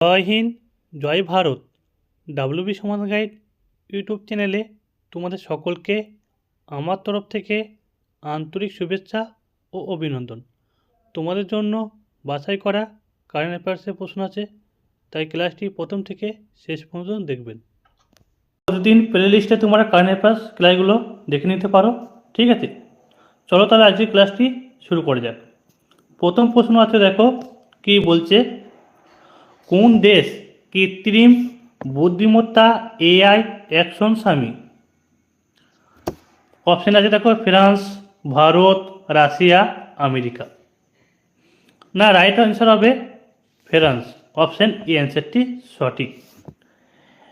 জয় হিন্দ, জয় Bharat. WB Samaj guide YouTube চ্যানেলে তোমাদের সকলকে আমার তরফ থেকে আন্তরিক শুভেচ্ছা ও অভিনন্দন। তোমাদের জন্য বাছাই করা কারেন্ট অ্যাফেয়ার্সের প্রশ্ন আছে, তাই ক্লাসটি প্রথম থেকে শেষ পর্যন্ত দেখবেন। প্রতিদিন প্লে লিস্টে তোমরা কারেন্ট অ্যাফেয়ার্স ক্লাসগুলো দেখে নিতে পারো, ঠিক আছে? চলো তাহলে আজকে ক্লাসটি শুরু করা যাক। প্রথম প্রশ্ন আছে দেখো, কি বলছে? কোন দেশ কৃত্রিম বুদ্ধিমত্তা এআই অ্যাকশন স্বামী? অপশন আছে দেখো, ফ্রান্স, ভারত, রাশিয়া, আমেরিকা। না রাইট আনসার হবে ফ্রান্স। অপশন এ অ্যান্সারটি সঠিক।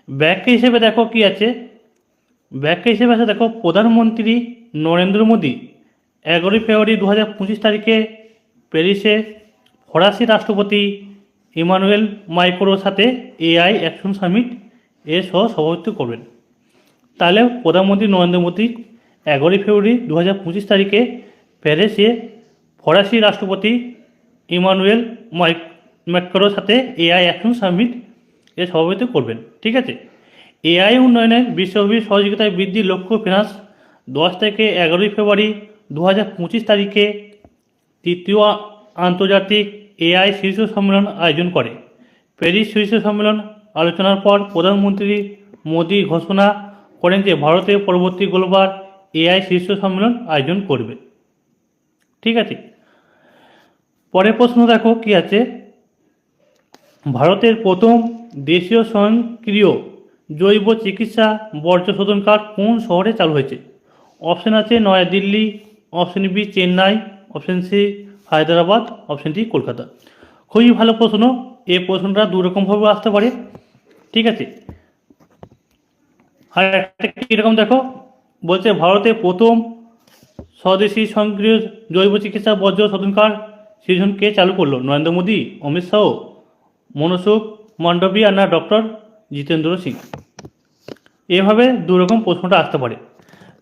ব্যাখ্যা হিসেবে দেখো কি আছে? ব্যাখ্যা হিসেবে আছে দেখো, প্রধানমন্ত্রী নরেন্দ্র মোদী এগারোই ফেব্রুয়ারি দু হাজার পঁচিশ তারিখে প্যারিসে ফরাসি রাষ্ট্রপতি ইমানুয়েল মাইক্রোর সাথে এআই অ্যাকশন সামিট এর সহ সভাপতিত্ব করবেন। তাহলে প্রধানমন্ত্রী নরেন্দ্র মোদী এগারোই ফেব্রুয়ারি দু হাজার পঁচিশ তারিখে প্যারিসে ফরাসি রাষ্ট্রপতি ইমানুয়েল মাইক ম্যাক্রোর সাথে এআই অ্যাকশন সামিট এর সভাপতিত্ব করবেন, ঠিক আছে? এআই উন্নয়নে বিশ্বব্যাপী সহযোগিতায় বৃদ্ধির লক্ষ্য ফিনান্স দশ থেকে এগারোই ফেব্রুয়ারি দু হাজার পঁচিশ তারিখে তৃতীয় আন্তর্জাতিক এআই শীর্ষ সম্মেলন আয়োজন করে। প্যারিস শীর্ষ সম্মেলন আলোচনার পর প্রধানমন্ত্রী মোদী ঘোষণা করেন যে ভারতে পরবর্তী গ্লোবাল এআই শীর্ষ সম্মেলন আয়োজন করবে। ঠিক আছে? পরের প্রশ্ন দেখো কি আছে? ভারতের প্রথম দেশীয় স্বয়ংক্রিয় জৈব চিকিৎসা বর্জ্য শোধন কার্ড কোন শহরে চালু হয়েছে? অপশন আছে New Delhi, option B Chennai, option C Hyderabad option D Kolkata. খুবই ভালো প্রশ্ন এই প্রশ্নটা দুরকমভাবে আসতে পারে। ঠিক আছে? আর একটা কীরকম দেখো, বলছে ভারতে প্রথম স্বদেশী স্বয়ংক্রিয় জৈব চিকিৎসা বর্জ্য শোধন কার্ড সৃজন কে চালু করল? নরেন্দ্র মোদী, অমিত শাহ, মনসুখ মান্ডবিয়া না ডক্টর জিতেন্দ্র সিং? এভাবে দুরকম প্রশ্নটা আসতে পারে।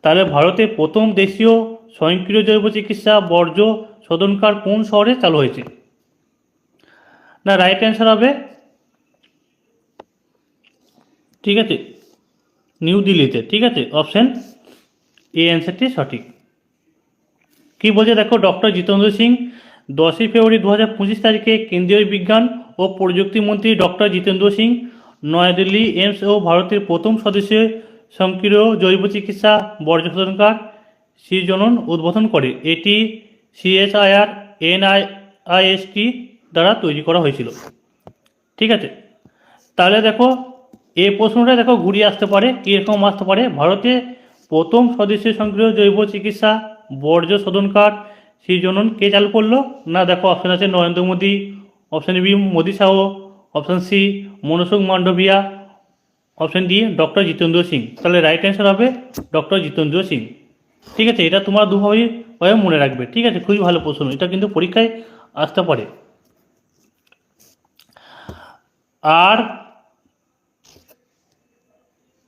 তাহলে ভারতে প্রথম দেশীয় স্বয়ংক্রিয় জৈব চিকিৎসা বর্জ্য শোধন কোন শহরে চালু হয়েছে? না রাইট অ্যান্সার হবে ঠিক আছে নিউ দিল্লিতে ঠিক আছে অপশন এ অ্যান্সারটি সঠিক। কি বলছে দেখো ডক্টর জিতেন্দ্র সিং, দশই ফেব্রুয়ারি দু হাজার পঁচিশ তারিখে কেন্দ্রীয় বিজ্ঞান ও প্রযুক্তি মন্ত্রী ডক্টর জিতেন্দ্র সিং, নয়াদিল্লি এইমস ও ভারতের প্রথম সদস্য সংক্রিয় জৈব চিকিৎসা বর্জ্য শোধন কার্ড সৃজনন উদ্বোধন করে। এটি সিএসআইআর, এনআইআইএসটি দ্বারা তৈরি করা হয়েছিল। ঠিক আছে? তাহলে দেখো এই প্রশ্নটা দেখো ঘুরিয়ে আসতে পারে, কীরকম আসতে পারে। ভারতে প্রথম সদস্য সংক্রিয় জৈব চিকিৎসা, বর্জ্য শোধন কার্ড, সৃজনন কে চালু করল? না, দেখো অপশন আছে Narendra Modi option B Modi Shah option C Mansukh Mandaviya option D doctor Jitendra Singh. তাহলে রাইট অ্যান্সার হবে ডক্টর জিতেন্দ্র সিং। ঠিক আছে, এটা তোমরা দুভাবেই ভাবে মনে রাখবে, ঠিক আছে? খুবই ভালো প্রশ্ন, এটা কিন্তু পরীক্ষায় আসতে পারে। আর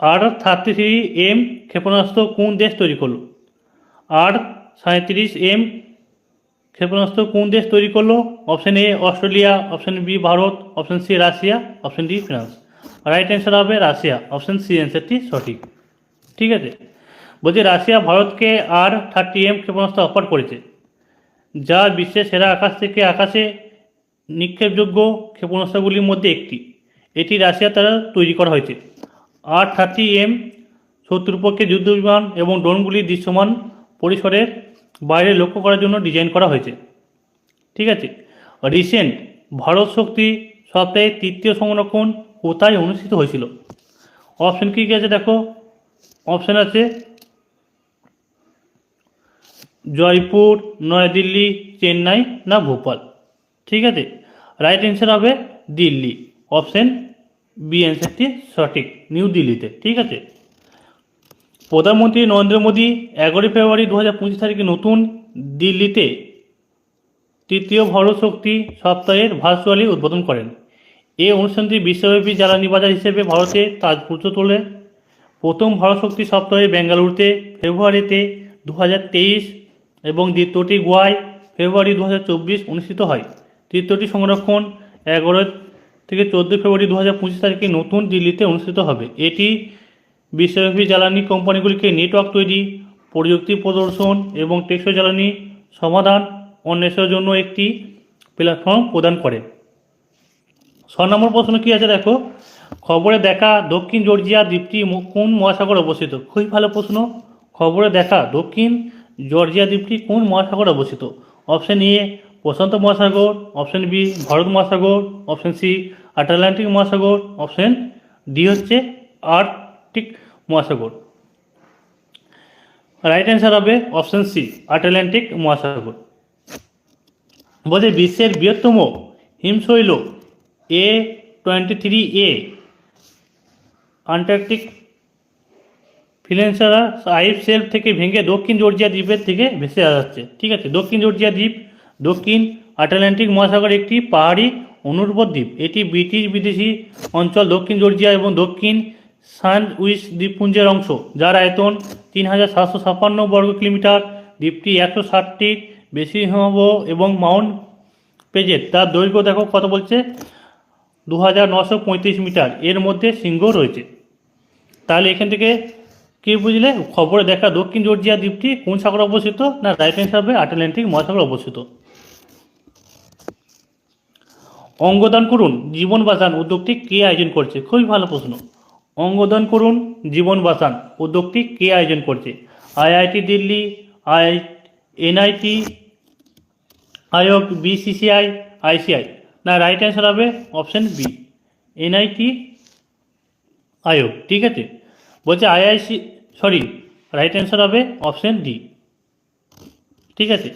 আর থার্টি থ্রি এম ক্ষেপণাস্ত্র কোন দেশ তৈরি করল? আর সাঁত্রিশ এম ক্ষেপণাস্ত্র কোন দেশ তৈরি করল? Option A Australia, option B Bharat, option C Russia, option D France. Right answer হবে রাশিয়া, অপশন সি অ্যান্সারটি সঠিক। ঠিক আছে? রাশিয়া ভারতকে আর থার্টি এম ক্ষেপণাস্ত্র অফার করেছে, যা বিশ্বের সেরা আকাশ থেকে আকাশে নিক্ষেপযোগ্য ক্ষেপণাস্ত্রগুলির মধ্যে একটি। এটি রাশিয়া দ্বারা তৈরি করা হয়েছে। আর থার্টি এম শত্রুপক্ষে যুদ্ধ বিমান এবং ড্রোনগুলি দৃশ্যমান পরিসরের বাইরে লক্ষ্য করার জন্য ডিজাইন করা হয়েছে। ঠিক আছে? রিসেন্ট ভারত শক্তি সপ্তাহে তৃতীয় সংরক্ষণ কোথায় অনুষ্ঠিত হয়েছিল? অপশন কী কী আছে দেখো? অপশন আছে জয়পুর, নয়াদিল্লি, চেন্নাই না ভোপাল। ঠিক আছে? রাইট অ্যান্সার হবে দিল্লি। অপশন বি অ্যান্সারটি সঠিক। নিউ দিল্লিতে। ঠিক আছে? প্রধানমন্ত্রী নরেন্দ্র মোদী এগারোই ফেব্রুয়ারি দু হাজার পঁচিশ তারিখে নতুন দিল্লিতে তৃতীয় ভারত শক্তি সপ্তাহের ভার্চুয়ালি উদ্বোধন করেন। এই অনুষ্ঠানটি বিশ্বব্যাপী জ্বালানি বাজার হিসেবে ভারতে তাৎপর্য তোলে। প্রথম ভারত শক্তি সপ্তাহে বেঙ্গালুরুতে ফেব্রুয়ারিতে দু হাজার তেইশ এবং দ্বিতীয়টি গোয়ায় ফেব্রুয়ারি দু হাজার চব্বিশ অনুষ্ঠিত হয়। তৃতীয়টি সংরক্ষণ, এগারো থেকে চোদ্দোই ফেব্রুয়ারি দু হাজার পঁচিশ তারিখে নতুন দিল্লিতে অনুষ্ঠিত হবে। এটি বিশ্বব্যাপী জ্বালানি কোম্পানিগুলিকে নেটওয়ার্ক তৈরি, প্রযুক্তি প্রদর্শন এবং টেকসই জ্বালানি সমাধান অন্বেষণের জন্য একটি প্ল্যাটফর্ম প্রদান করে। ছ নম্বর প্রশ্ন কী আছে দেখো? খবরে দেখা দক্ষিণ জর্জিয়া দ্বীপটি কোন মহাসাগরে অবস্থিত? খুবই ভালো প্রশ্ন। খবরে দেখা দক্ষিণ জর্জিয়া দ্বীপটি কোন মহাসাগরে অবস্থিত? অপশন এ, প্রশান্ত মহাসাগর, অপশন বি, ভারত মহাসাগর, অপশন সি, আটলান্টিক মহাসাগর, অপশন ডি হচ্ছে আর্কটিক মহাসাগর। রাইট অ্যান্সার হবে অপশন সি, আটলান্টিক মহাসাগর। বলছে বিশ্বের বৃহত্তম হিমশৈল A twenty three A Antarctic ফিলেন্সারা ice shelf থেকে ভেঙে দক্ষিণ জর্জিয়া দ্বীপের থেকে ভেসে যাচ্ছে ঠিক আছে? দক্ষিণ জর্জিয়া দ্বীপ, দক্ষিণ আটলান্টিক মহাসাগর একটি পাহাড়ি অনুর্বর দ্বীপ। এটি ব্রিটিশ বিদেশি অঞ্চল দক্ষিণ জর্জিয়া এবং দক্ষিণ সান্ডউইচ দ্বীপপুঞ্জের অংশ, যার আয়তন তিন হাজার সাতশো ছাপ্পান্ন বর্গ কিলোমিটার। দ্বীপটি একশো ষাটটির বেশি হিমবাহ এবং মাউন্ট পেজের তার দৈর্ঘ্য দেখো কত বলছে? দু মিটার। এর মধ্যে সিংহ রয়েছে। তাহলে এখান থেকে কি বুঝলে? খবরে দেখা দক্ষিণ জর্জিয়া দ্বীপটি কোন সাগরে অবস্থিত? না রাইট হবে আটলান্টিক মহাসাগরে অবস্থিত। অঙ্গদান করুন, জীবন বাঁচান উদ্যোগটি কে আয়োজন করছে? খুবই ভালো প্রশ্ন। অঙ্গদান করুন, জীবন বাঁচান উদ্যোগটি কে আয়োজন করছে? IIT Delhi, I, NIT, Aayog, BCCI, ICI. না, রাইট অ্যান্সার হবে অপশন বি, এনআইটি আয়োগ, ঠিক আছে? বলছে আইআইসি সরি রাইট অ্যান্সার হবে অপশন ডি ঠিক আছে?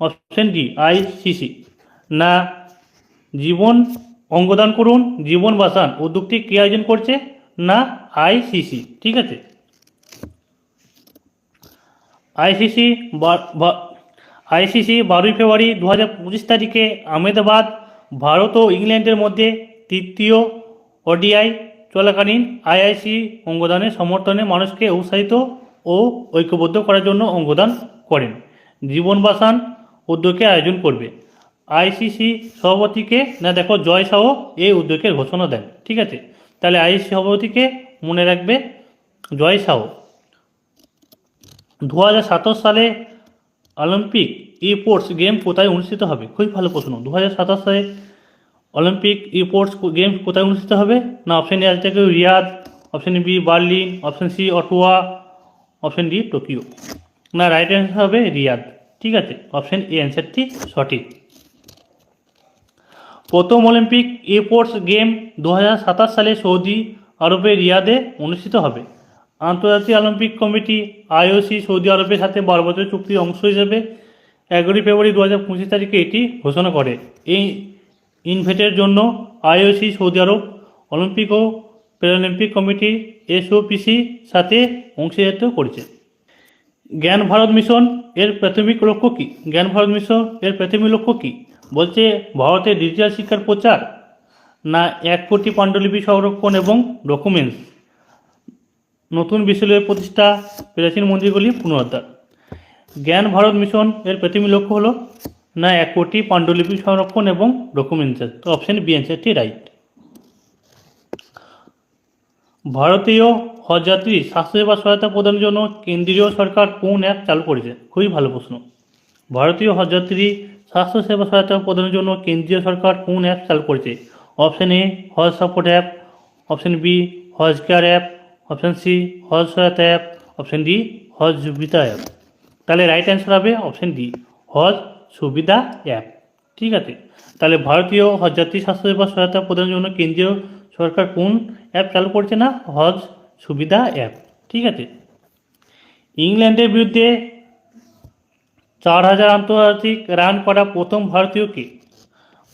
অপশন ডি আইসিসি না, জীবন অঙ্গদান করুন, জীবন বাঁচান, উদ্যোগটি কে আয়োজন করছে? না আইসিসি ঠিক আছে? আইসিসি আইসিসি বারোই ফেব্রুয়ারি দু হাজার পঁচিশ তারিখে আহমেদাবাদ, ভারত ও ইংল্যান্ডের মধ্যে তৃতীয় ওডিআই চলাকালীন আইআইসি অঙ্গদানের সমর্থনে মানুষকে উৎসাহিত ও ঐক্যবদ্ধ করার জন্য অঙ্গদান করেন। জীবন বাঁচান উদ্যোগকে আয়োজন করবে। আইসিসি সভাপতিকে, না দেখো, জয় শাহ এই উদ্যোগের ঘোষণা দেন। ঠিক আছে? তাহলে আইসিসি সভাপতিকে মনে রাখবে, জয় শাহ দু হাজার সাতাশ সালে অলিম্পিক ই স্পোর্টস গেম কোথায় অনুষ্ঠিত হবে? খুবই ভালো প্রশ্ন। দু হাজার সাতাশ সালে অলিম্পিক স্পোর্টস গেম কোথায় অনুষ্ঠিত হবে? না অপশন এ আছে Riyadh option B Berlin option C Ottawa option D Tokyo না রাইট অ্যান্সার হবে রিয়াদ ঠিক আছে অপশন এ অ্যান্সারটি সঠিক। প্রথম অলিম্পিক স্পোর্টস গেম দু হাজার সাতাশ সালে সৌদি আরবের রিয়াদে অনুষ্ঠিত হবে। আন্তর্জাতিক অলিম্পিক কমিটি আইওসি সৌদি আরবের সাথে বারো বছরের চুক্তির অংশ হিসেবে এগারোই ফেব্রুয়ারি দু হাজার পঁচিশ তারিখে এটি ঘোষণা করে। এই ইনভেটের জন্য আইওসি সৌদি আরব, অলিম্পিক ও প্যারালিম্পিক কমিটি এসওপিসি সাথে অংশীদারিত্ব করেছে। জ্ঞান ভারত মিশন এর প্রাথমিক লক্ষ্য কী? জ্ঞান ভারত মিশন এর প্রাথমিক লক্ষ্য কী? বলছে ভারতের ডিজিটাল শিক্ষার প্রচার না এক কোটি পাণ্ডুলিপি সংরক্ষণ এবং ডকুমেন্টস? নতুন বিশ্ববিদ্যালয় প্রতিষ্ঠা, প্রাচীন মন্দিরগুলি পুনরুদ্ধার। জ্ঞান ভারত মিশন এর প্রাথমিক লক্ষ্য হলো না, এক কোটি পাণ্ডুলিপি সংরক্ষণ এবং ডকুমেন্টস তো অপশন বি অ্যান্সারটি রাইট ভারতীয় হজযাত্রী স্বাস্থ্যসেবা সহায়তা প্রদানের জন্য কেন্দ্রীয় সরকার কোন অ্যাপ চালু করেছে? খুবই ভালো প্রশ্ন। ভারতীয় হজযাত্রী স্বাস্থ্যসেবা সহায়তা প্রদানের জন্য কেন্দ্রীয় সরকার কোন অ্যাপ চালু করেছে? Option A Haj support app option B Haj care app option C Haj Sahayata app option D Haj Suvidha app তাহলে রাইট অ্যান্সার হবে option D Haj Suvidha app. ঠিক আছে। তাহলে ভারতীয় হজযাত্রী স্বাস্থ্যসেবা সহায়তা প্রদানের জন্য কেন্দ্রীয় সরকার কোন অ্যাপ চালু করছে না? হজ সুবিধা অ্যাপ। ঠিক আছে। ইংল্যান্ডের বিরুদ্ধে চার হাজার আন্তর্জাতিক রান করা প্রথম ভারতীয় কে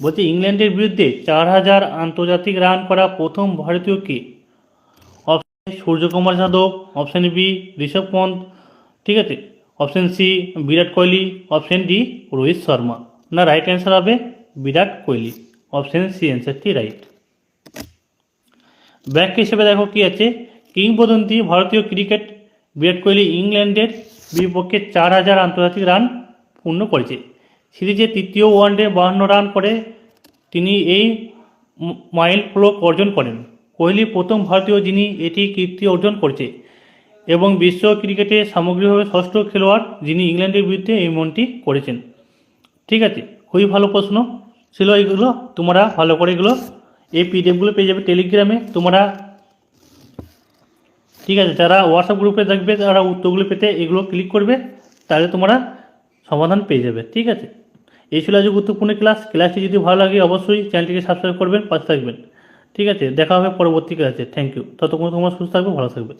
বলছে ইংল্যান্ডের বিরুদ্ধে চার হাজার আন্তর্জাতিক রান করা প্রথম ভারতীয় কে option Suryakumar Yadav, option B Rishabh Pant. ঠিক আছে। Option C Virat Kohli. Option D Rohit Sharma. না রাইট অ্যান্সার হবে বিরাট কোহলি। অপশন সি অ্যান্সারটি রাইট ব্যাক হিসেবে দেখো কি আছে? কিংবদন্তি ভারতীয় ক্রিকেট বিরাট কোহলি ইংল্যান্ডের বিপক্ষে চার হাজার আন্তর্জাতিক রান পূর্ণ করেছে। সিরিজে তৃতীয় ওয়ানডে বাহান্ন রান করে তিনি এই মাইল ফলক অর্জন করেন। কোহলি প্রথম ভারতীয় যিনি এটি কীর্তি অর্জন করেছে। এবং বিশ্ব ক্রিকেটে সামগ্রিকভাবে ষষ্ঠ খেলোয়াড় যিনি ইংল্যান্ডের বিরুদ্ধে এই মনটি করেছেন। ঠিক আছে, খুবই ভালো প্রশ্ন। ছিল এগুলো, তোমরা ভালো করে এগুলো এই পিডিএফগুলো পেয়ে যাবে টেলিগ্রামে তোমরা ঠিক আছে, যারা হোয়াটসঅ্যাপ গ্রুপে দেখবে তারা উত্তরগুলো পেতে এগুলো ক্লিক করবে, তাহলে তোমরা সমাধান পেয়ে যাবে। ঠিক আছে, এই ছিল আজ গুরুত্বপূর্ণ ক্লাস ক্লাসটি যদি ভালো লাগে, অবশ্যই চ্যানেলটিকে সাবস্ক্রাইব করবেন, পাশে থাকবেন। ঠিক আছে, দেখা হবে পরবর্তী ক্লাসে থ্যাংক ইউ ততক্ষণ তোমরা সুস্থ থাকবে, ভালো থাকবে।